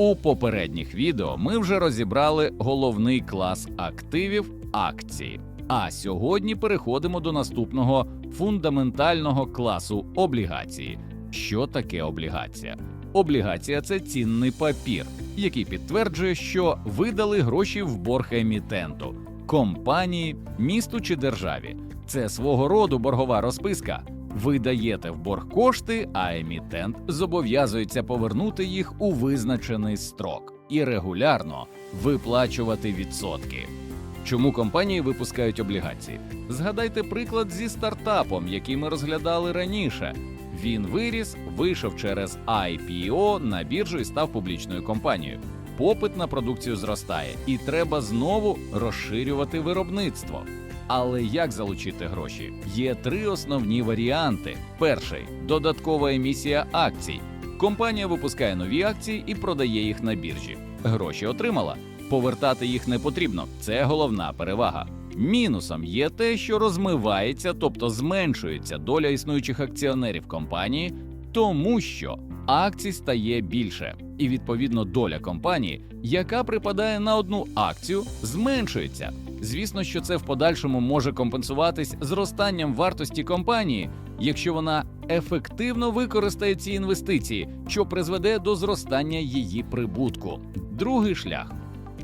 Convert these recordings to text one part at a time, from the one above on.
У попередніх відео ми вже розібрали головний клас активів акції. А сьогодні переходимо до наступного фундаментального класу облігації. Що таке облігація? Облігація це цінний папір, який підтверджує, що видали гроші в борг емітенту, компанії, місту чи державі. Це свого роду боргова розписка. Ви даєте в борг кошти, а емітент зобов'язується повернути їх у визначений строк і регулярно виплачувати відсотки. Чому компанії випускають облігації? Згадайте приклад зі стартапом, який ми розглядали раніше. Він виріс, вийшов через IPO на біржу і став публічною компанією. Попит на продукцію зростає, і треба знову розширювати виробництво. Але як залучити гроші? Є три основні варіанти: перший додаткова емісія акцій. Компанія випускає нові акції і продає їх на біржі. Гроші отримала. Повертати їх не потрібно. Це головна перевага. Мінусом є те, що розмивається, тобто зменшується доля існуючих акціонерів компанії, тому що акцій стає більше, і відповідно доля компанії, яка припадає на одну акцію, зменшується. Звісно, що це в подальшому може компенсуватись зростанням вартості компанії, якщо вона ефективно використає ці інвестиції, що призведе до зростання її прибутку. Другий шлях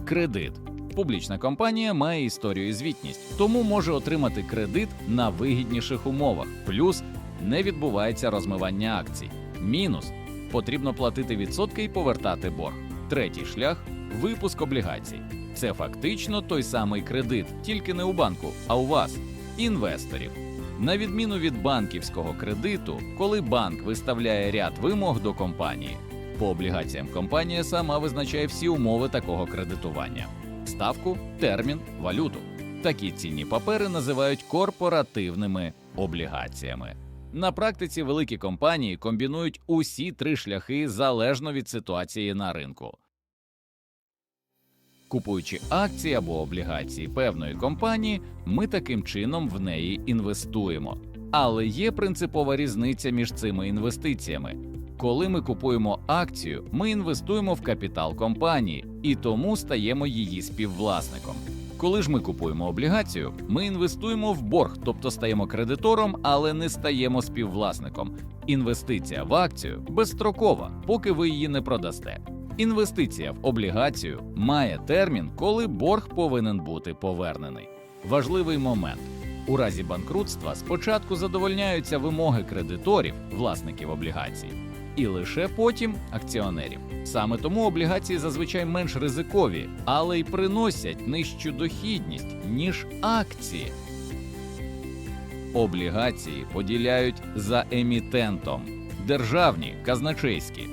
кредит. Публічна компанія має історію і звітність, тому може отримати кредит на вигідніших умовах. Плюс не відбувається розмивання акцій. Мінус потрібно платити відсотки і повертати борг. Третій шлях випуск облігацій. Це фактично той самий кредит, тільки не у банку, а у вас, інвесторів. На відміну від банківського кредиту, коли банк виставляє ряд вимог до компанії, по облігаціям компанія сама визначає всі умови такого кредитування: ставку, термін, валюту. Такі цінні папери називають корпоративними облігаціями. На практиці великі компанії комбінують усі три шляхи залежно від ситуації на ринку. Купуючи акції або облігації певної компанії, ми таким чином в неї інвестуємо. Але є принципова різниця між цими інвестиціями. Коли ми купуємо акцію, ми інвестуємо в капітал компанії і тому стаємо її співвласником. Коли ж ми купуємо облігацію, ми інвестуємо в борг, тобто стаємо кредитором, але не стаємо співвласником. Інвестиція в акцію безстрокова, поки ви її не продасте. Інвестиція в облігацію має термін, коли борг повинен бути повернений. Важливий момент. У разі банкрутства спочатку задовольняються вимоги кредиторів, власників облігацій, і лише потім акціонерів. Саме тому облігації зазвичай менш ризикові, але й приносять нижчу дохідність, ніж акції. Облігації поділяють за емітентом: державні казначейські,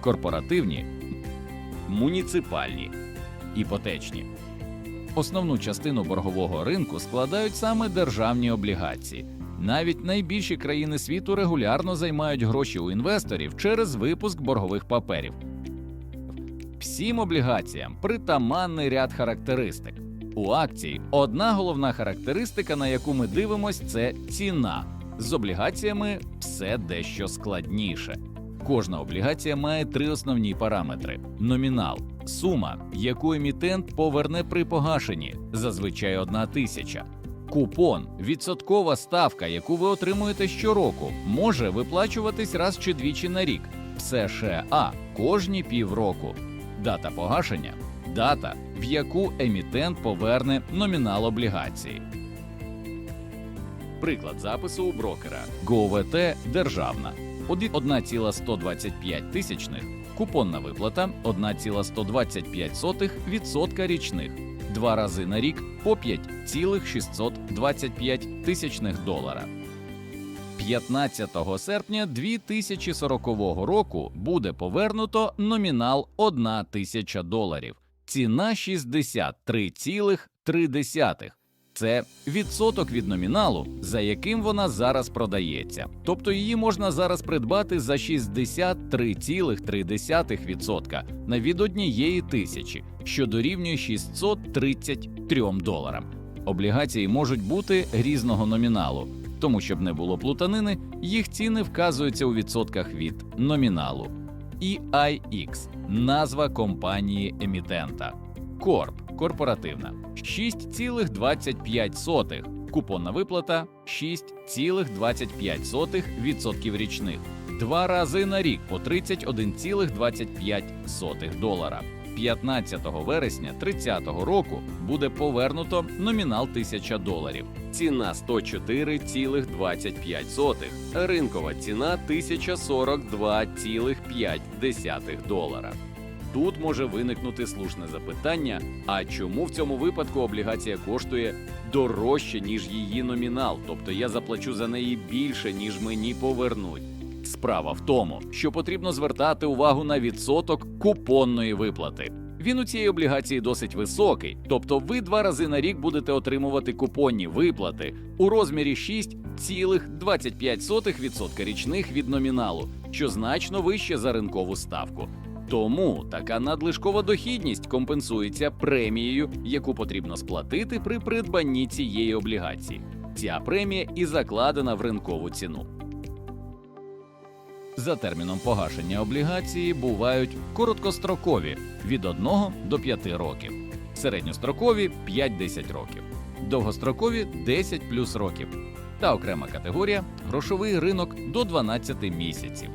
корпоративні, муніципальні, іпотечні. Основну частину боргового ринку складають саме державні облігації. Навіть найбільші країни світу регулярно займають гроші у інвесторів через випуск боргових паперів. Всім облігаціям притаманний ряд характеристик. У акції одна головна характеристика, на яку ми дивимось, це ціна. З облігаціями все дещо складніше. Кожна облігація має три основні параметри: номінал, сума, яку емітент поверне при погашенні, зазвичай одна тисяча. Купон відсоткова ставка, яку ви отримуєте щороку, може виплачуватись раз чи двічі на рік. США кожні півроку. Дата погашення дата, в яку емітент поверне номінал облігації. Приклад запису у брокера ГОВТ державна 1,125 тисячних, купонна виплата 1,125% річних, два рази на рік по 5,625 тисячних долара. 15 серпня 2040 року буде повернуто номінал 1 тисяча доларів. Ціна 63,3. Це відсоток від номіналу, за яким вона зараз продається. Тобто її можна зараз придбати за 63,3% на від однієї тисячі, що дорівнює 633 доларам. Облігації можуть бути різного номіналу, тому щоб не було плутанини, їх ціни вказуються у відсотках від номіналу. EIX – назва компанії емітента. Корп корпоративна 6,25. Купонна виплата 6,25% річних. Два рази на рік по 31,25 долара. 15 вересня 30 року буде повернуто номінал 1000 доларів. Ціна 104,25. Ринкова ціна 1042,5 долара. Тут може виникнути слушне запитання: а чому в цьому випадку облігація коштує дорожче, ніж її номінал? Тобто я заплачу за неї більше, ніж мені повернуть. Справа в тому, що потрібно звертати увагу на відсоток купонної виплати. Він у цієї облігації досить високий, тобто ви два рази на рік будете отримувати купонні виплати у розмірі 6,25% річних від номіналу, що значно вище за ринкову ставку. Тому така надлишкова дохідність компенсується премією, яку потрібно сплатити при придбанні цієї облігації. Ця премія і закладена в ринкову ціну. За терміном погашення облігації бувають короткострокові від 1 до 5 років, середньострокові 5-10 років, довгострокові 10 плюс років та окрема категорія грошовий ринок до 12 місяців.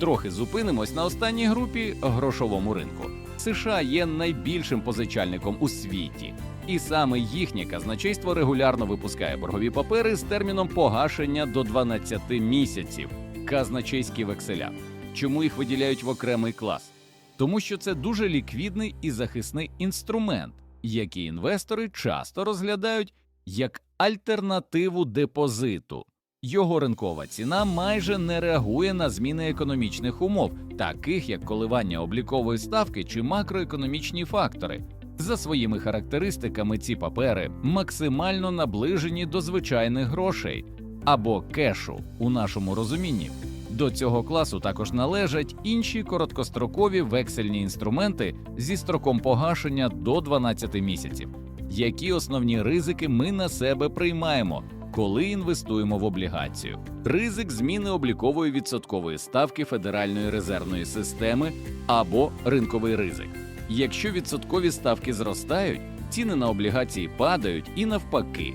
Трохи зупинимось на останній групі грошовому ринку. США є найбільшим позичальником у світі, і саме їхнє казначейство регулярно випускає боргові папери з терміном погашення до 12 місяців. Казначейські векселя. Чому їх виділяють в окремий клас? Тому що це дуже ліквідний і захисний інструмент, який інвестори часто розглядають як альтернативу депозиту. Його ринкова ціна майже не реагує на зміни економічних умов, таких як коливання облікової ставки чи макроекономічні фактори. За своїми характеристиками, ці папери максимально наближені до звичайних грошей або кешу у нашому розумінні. До цього класу також належать інші короткострокові вексельні інструменти зі строком погашення до 12 місяців. Які основні ризики ми на себе приймаємо, коли інвестуємо в облігацію? Ризик зміни облікової відсоткової ставки Федеральної резервної системи або ринковий ризик. Якщо відсоткові ставки зростають, ціни на облігації падають і навпаки.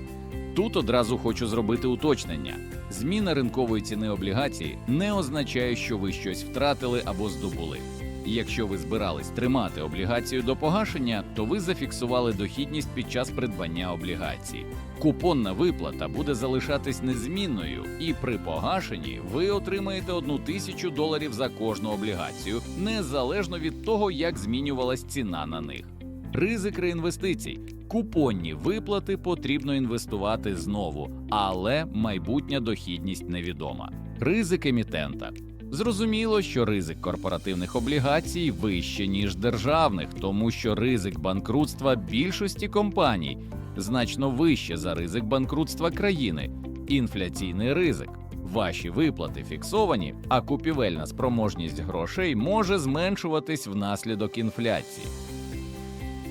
Тут одразу хочу зробити уточнення: зміна ринкової ціни облігації не означає, що ви щось втратили або здобули. Якщо ви збирались тримати облігацію до погашення, то ви зафіксували дохідність під час придбання облігації. Купонна виплата буде залишатись незмінною, і при погашенні ви отримаєте одну тисячу доларів за кожну облігацію, незалежно від того, як змінювалась ціна на них. Ризик реінвестицій. Купонні виплати потрібно інвестувати знову, але майбутня дохідність невідома. Ризик емітента. Зрозуміло, що ризик корпоративних облігацій вище, ніж державних, тому що ризик банкрутства більшості компаній значно вище за ризик банкрутства країни, інфляційний ризик. Ваші виплати фіксовані, а купівельна спроможність грошей може зменшуватись внаслідок інфляції.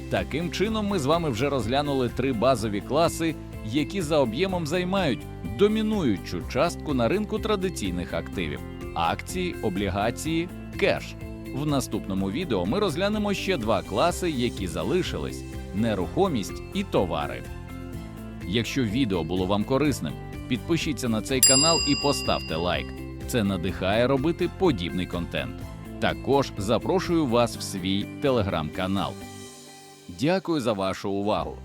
Таким чином, ми з вами вже розглянули три базові класи, які за об'ємом займають домінуючу частку на ринку традиційних активів: акції, облігації, кеш. В наступному відео ми розглянемо ще два класи, які залишились: нерухомість і товари. Якщо відео було вам корисним, підпишіться на цей канал і поставте лайк. Це надихає робити подібний контент. Також запрошую вас в свій телеграм-канал. Дякую за вашу увагу.